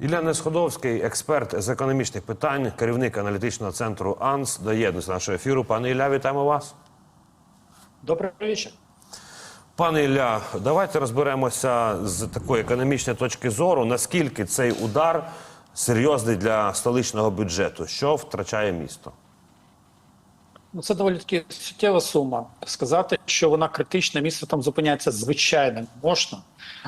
Ілля Несходовський, експерт з економічних питань, керівник аналітичного центру АНС, доєднується до нашого ефіру. Пане Ілля, вітаємо вас. Добрий вечір. Пане Ілля, давайте розберемося з такої економічної точки зору, наскільки цей удар серйозний для столичного бюджету, що втрачає місто. Ну, це доволі таки суттєва сума. Сказати, що вона критична, місце там зупиняється звичайно можна.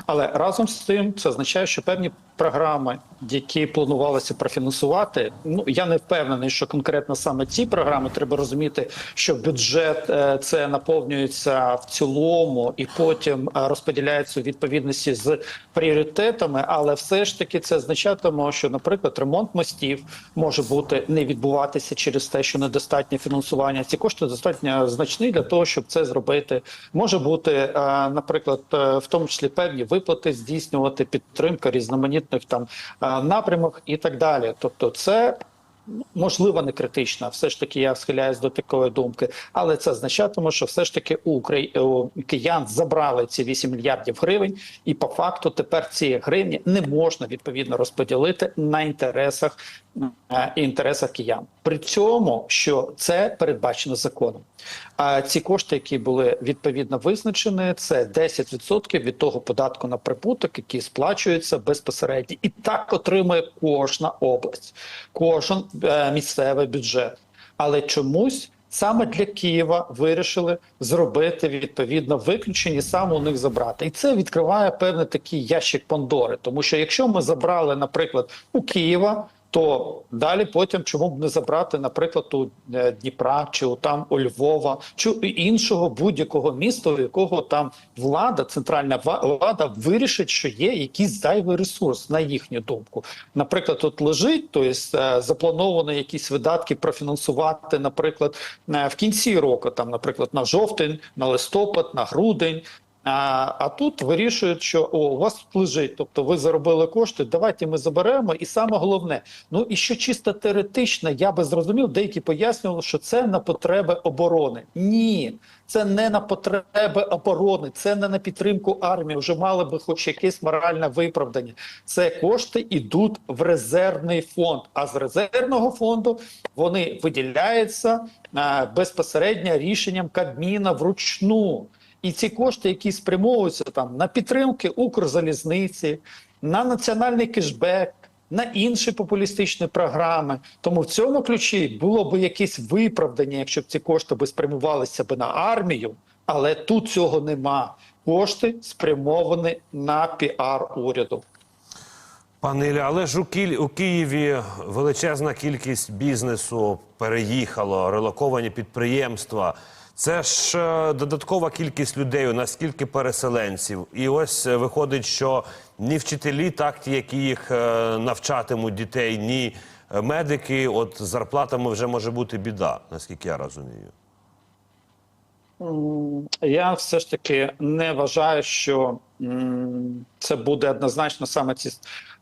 Але разом з тим це означає, що певні програми, які планувалося профінансувати, ну я не впевнений, що конкретно саме ці програми треба розуміти, що бюджет е, це наповнюється в цілому і потім е, розподіляється у відповідності з пріоритетами. Але все ж таки це означатиме, що, наприклад, ремонт мостів може бути не відбуватися через те, що недостатнє фінансування. Ці кошти достатньо значні для того, щоб це зробити. Може бути, е, наприклад, в тому числі певні виплати здійснювати підтримка різноманітних там е, напрямок і так далі. Тобто, це. Можливо, не критична, все ж таки я схиляюсь до такої думки, але це означатиме, що все ж таки у, Украї... у киян забрали ці 8 мільярдів гривень, і по факту тепер ці гривні не можна відповідно розподілити на інтересах е, інтересах киян. При цьому, що це передбачено законом. А ці кошти, які були відповідно визначені, це 10% від того податку на прибуток, який сплачується безпосередньо, і так отримує кожна область, кожен е, місцевий бюджет. Але чомусь саме для Києва вирішили зробити відповідно виключення, саме у них забрати, і це відкриває певний такий ящик Пандори. Тому що якщо ми забрали, наприклад, у Києва. То далі потім чому б не забрати, наприклад, у е, Дніпра чи у там у Львова, чи іншого будь-якого міста, у якого там влада, центральна влада вирішить, що є якийсь зайвий ресурс, на їхню думку. Наприклад, тут лежить, то є е, заплановано якісь видатки профінансувати, наприклад, е, в кінці року, там, наприклад, на жовтень, на листопад, на грудень. А, а тут вирішують, що о, у вас тут лежить, тобто ви заробили кошти, давайте ми заберемо. І саме головне, ну і що чисто теоретично, я би зрозумів, деякі пояснювали, що це на потреби оборони. Ні, це не на потреби оборони, це не на підтримку армії. Вже мали би хоч якесь моральне виправдання. Це кошти йдуть в резервний фонд. А з резервного фонду вони виділяються а, безпосередньо рішенням Кабміна вручну. І ці кошти, які спрямовуються там на підтримки Укрзалізниці, на національний кешбек, на інші популістичні програми. Тому в цьому ключі було б якесь виправдання, якщо б ці кошти би спрямувалися б на армію, але тут цього нема. Кошти спрямовані на піар уряду. Пане Ілля, але ж у, Кіль... у Києві величезна кількість бізнесу переїхало, релоковані підприємства. Це ж е, додаткова кількість людей, у нас скільки переселенців. І ось е, виходить, що ні вчителі, так ті, які їх е, навчатимуть дітей, ні медики. От з зарплатами вже може бути біда, наскільки я розумію. Я все ж таки не вважаю, що це буде однозначно саме ці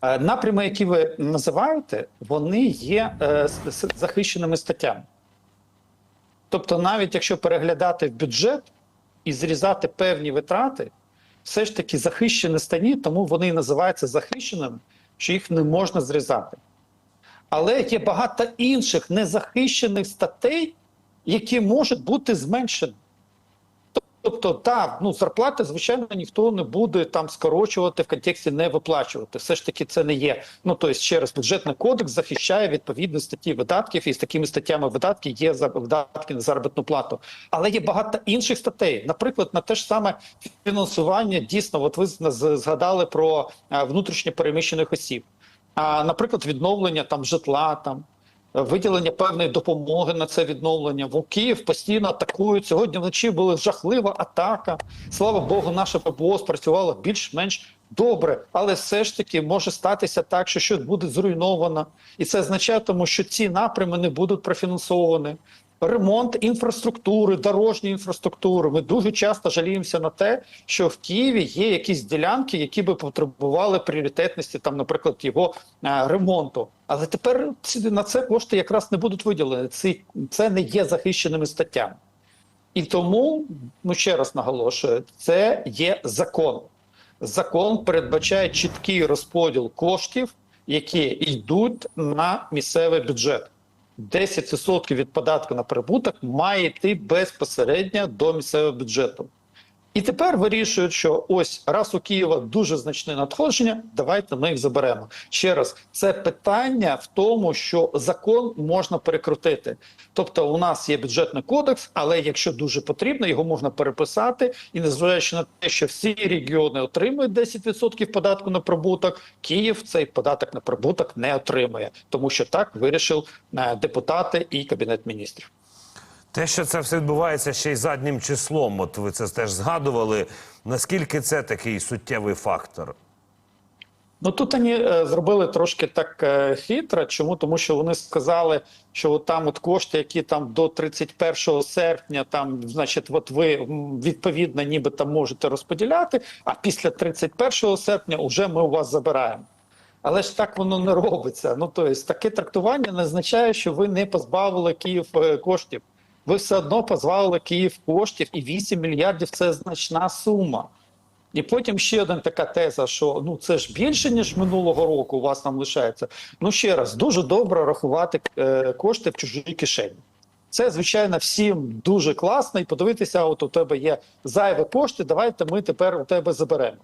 напрями, які ви називаєте, вони є захищеними статтями. Тобто, навіть якщо переглядати в бюджет і зрізати певні витрати, все ж таки захищені стані, тому вони і називаються захищеними, що їх не можна зрізати. Але є багато інших незахищених статей, які можуть бути зменшені. Тобто, так, ну зарплати, звичайно, ніхто не буде там скорочувати в контексті не виплачувати. Все ж таки, це не є. Ну тобто, ще раз, бюджетний кодекс захищає відповідні статті видатків, і з такими статтями видатки є за видатки на заробітну плату. Але є багато інших статей, наприклад, на те ж саме фінансування. Дійсно, от ви згадали про е, внутрішньо переміщених осіб. А, наприклад, відновлення там житла там. Виділення певної допомоги на це відновлення в постійно атакують. Сьогодні вночі була жахлива атака. Слава Богу, наше ППО спрацювало більш-менш добре, але все ж таки може статися так, що щось буде зруйновано, і це означає, тому що ці напрями не будуть профінансовані. Ремонт інфраструктури, дорожньої інфраструктури. Ми дуже часто жаліємося на те, що в Києві є якісь ділянки, які би потребували пріоритетності, там, наприклад, його е, ремонту. Але тепер на це кошти якраз не будуть виділені. Ці це не є захищеними статтями. І тому, ну ще раз наголошую, це є закон. Закон передбачає чіткий розподіл коштів які йдуть на місцевий бюджет. 10% від податку на прибуток має йти безпосередньо до місцевого бюджету. І тепер вирішують, що ось раз у Києва дуже значне надходження, давайте ми їх заберемо. Ще раз, це питання в тому, що закон можна перекрутити. Тобто, у нас є бюджетний кодекс, але якщо дуже потрібно, його можна переписати. І незважаючи на те, що всі регіони отримують 10% податку на прибуток, Київ цей податок на прибуток не отримує, тому що так вирішив е, депутати і кабінет міністрів. Те, що це все відбувається ще й заднім числом, от ви це теж згадували. Наскільки це такий суттєвий фактор? Ну тут вони е, зробили трошки так е, хитро. Чому? Тому що вони сказали, що от там от кошти, які там до 31 серпня, там, значить, от ви відповідно ніби можете розподіляти, а після 31 серпня вже ми у вас забираємо. Але ж так воно не робиться. Ну тобто, таке трактування не означає, що ви не позбавили Київ е, коштів. Ви все одно позбавили Київ коштів, і 8 мільярдів це значна сума. І потім ще одна така теза, що ну це ж більше ніж минулого року. У вас там лишається. Ну ще раз дуже добре рахувати е, кошти в чужій кишені. Це звичайно всім дуже класно. І подивитися, от у тебе є зайві кошти. Давайте ми тепер у тебе заберемо.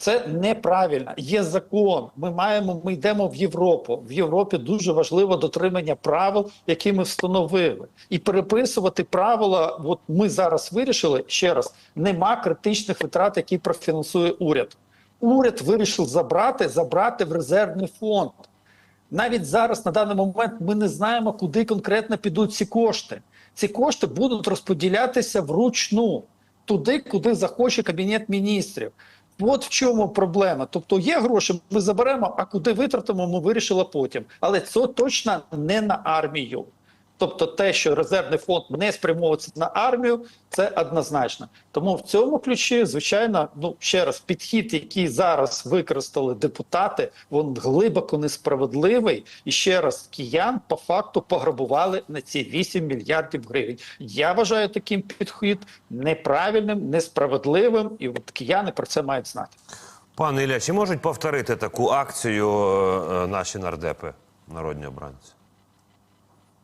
Це неправильно. Є закон. Ми маємо. Ми йдемо в Європу. В Європі дуже важливо дотримання правил, які ми встановили, і переписувати правила. От ми зараз вирішили ще раз: нема критичних витрат, які профінансує уряд. Уряд вирішив забрати, забрати в резервний фонд. Навіть зараз на даний момент ми не знаємо, куди конкретно підуть ці кошти. Ці кошти будуть розподілятися вручну туди, куди захоче кабінет міністрів. От в чому проблема. Тобто є гроші, ми заберемо, а куди витратимо, ми вирішили потім. Але це точно не на армію. Тобто, те, що резервний фонд не спрямовується на армію, це однозначно. Тому в цьому ключі, звичайно, ну ще раз, підхід, який зараз використали депутати, він глибоко несправедливий. І ще раз, киян по факту пограбували на ці 8 мільярдів гривень. Я вважаю таким підхід неправильним, несправедливим, і от кияни про це мають знати. Пане Ілля, чи можуть повторити таку акцію е, е, наші нардепи, народні обранці?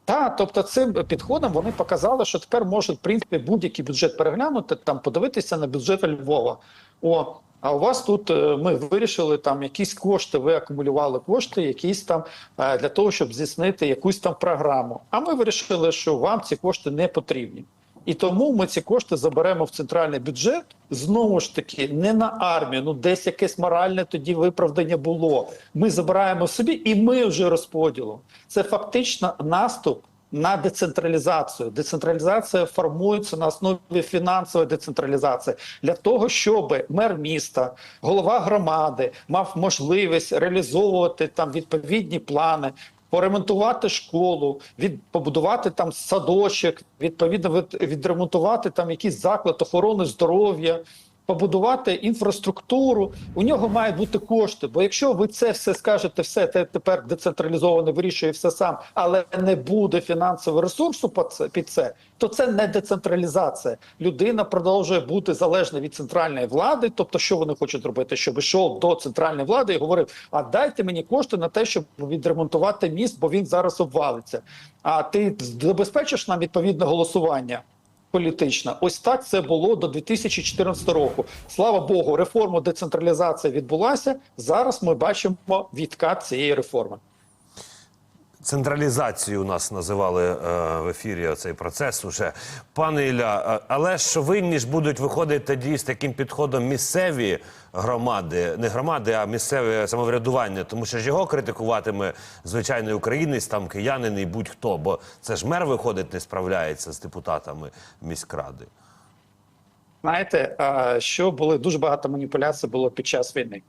Так, тобто цим підходом вони показали, що тепер можуть в принципі будь-який бюджет переглянути, там подивитися на бюджет Львова. О, а у вас тут е, ми вирішили там якісь кошти, ви акумулювали кошти, якісь там е, для того, щоб здійснити якусь там програму. А ми вирішили, що вам ці кошти не потрібні. І тому ми ці кошти заберемо в центральний бюджет знову ж таки не на армію. Ну десь якесь моральне тоді виправдання було. Ми забираємо собі, і ми вже розподілом. Це фактично наступ на децентралізацію. Децентралізація формується на основі фінансової децентралізації для того, щоб мер міста, голова громади мав можливість реалізовувати там відповідні плани. Поремонтувати школу, від побудувати там садочок, відповідно від, відремонтувати там якийсь заклад охорони здоров'я, побудувати інфраструктуру. У нього мають бути кошти. Бо якщо ви це все скажете, все те тепер децентралізовано вирішує все сам, але не буде фінансового ресурсу під це, то це не децентралізація. Людина продовжує бути залежна від центральної влади. Тобто, що вони хочуть робити, щоб йшов до центральної влади і говорив: а дайте мені кошти на те, щоб відремонтувати міст, бо він зараз обвалиться. А ти забезпечиш нам відповідне голосування політична. Ось так це було до 2014 року. Слава Богу, реформа децентралізації відбулася. Зараз ми бачимо відкат цієї реформи. Централізацію нас називали е, в ефірі цей процес уже. Пане Ілля, е, але ж винні ж будуть виходити тоді з таким підходом місцеві громади, не громади, а місцеве самоврядування, тому що ж його критикуватиме звичайний українець, там киянин і будь-хто, бо це ж мер виходить, не справляється з депутатами міськради. Знаєте, е, що були дуже багато маніпуляцій було під час війни.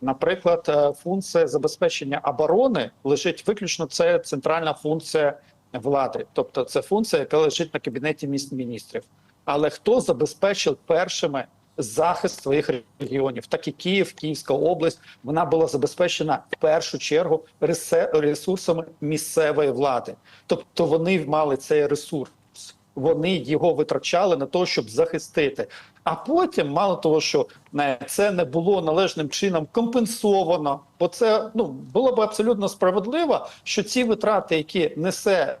Наприклад, е, функція забезпечення оборони лежить виключно це центральна функція влади, тобто це функція, яка лежить на кабінеті міст міністрів. Але хто забезпечив першими захист своїх регіонів? Так і Київ, Київська область, вона була забезпечена в першу чергу ресурсами місцевої влади, тобто вони мали цей ресурс. Вони його витрачали на те, щоб захистити. А потім, мало того, що не, це не було належним чином компенсовано, бо це ну було б абсолютно справедливо, що ці витрати, які несе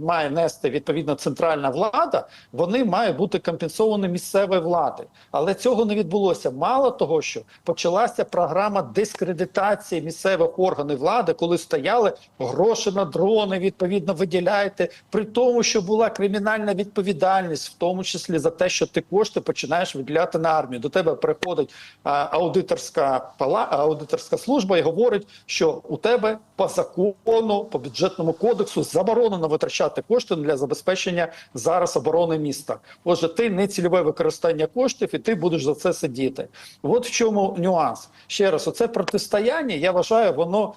має нести відповідно центральна влада, вони мають бути компенсовані місцевою владою. Але цього не відбулося. Мало того, що почалася програма дискредитації місцевих органів влади, коли стояли гроші на дрони, відповідно виділяєте, при тому, що була кримінальна відповідальність, в тому числі за те, що ти кошти починаєш виділяти на армію. До тебе приходить а, аудиторська пала, аудиторська служба і говорить, що у тебе по закону, по бюджетному кодексу заборонено витрачати кошти для забезпечення зараз оборони міста. Отже, ти не цільове використання коштів, і ти будеш за це сидіти. От в чому нюанс. Ще раз, оце протистояння, я вважаю, воно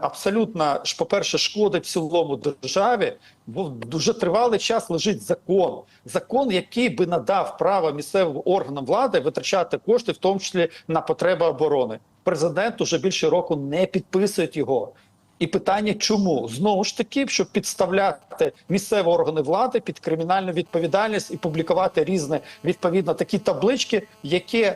абсолютно ж, по-перше, шкодить цілому державі, бо дуже тривалий час лежить закон. Закон, який би надав право місцевим органам влади витрачати кошти, в тому числі на потреби оборони. Президент уже більше року не підписує його. І питання, чому знову ж таки, щоб підставляти місцеві органи влади під кримінальну відповідальність і публікувати різні відповідно такі таблички, які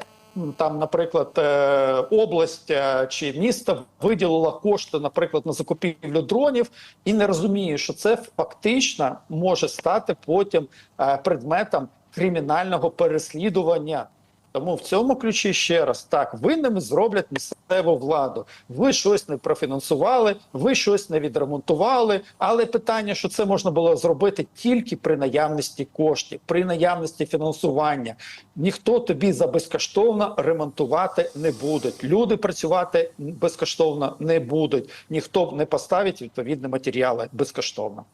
там, наприклад, е, область е, чи місто виділила кошти, наприклад, на закупівлю дронів, і не розуміє, що це фактично може стати потім е, предметом кримінального переслідування. Тому в цьому ключі ще раз так винними зроблять місцеву владу. Ви щось не профінансували, ви щось не відремонтували. Але питання, що це можна було зробити тільки при наявності коштів, при наявності фінансування. Ніхто тобі за безкоштовно ремонтувати не буде. Люди працювати безкоштовно не будуть. Ніхто не поставить відповідні матеріали безкоштовно.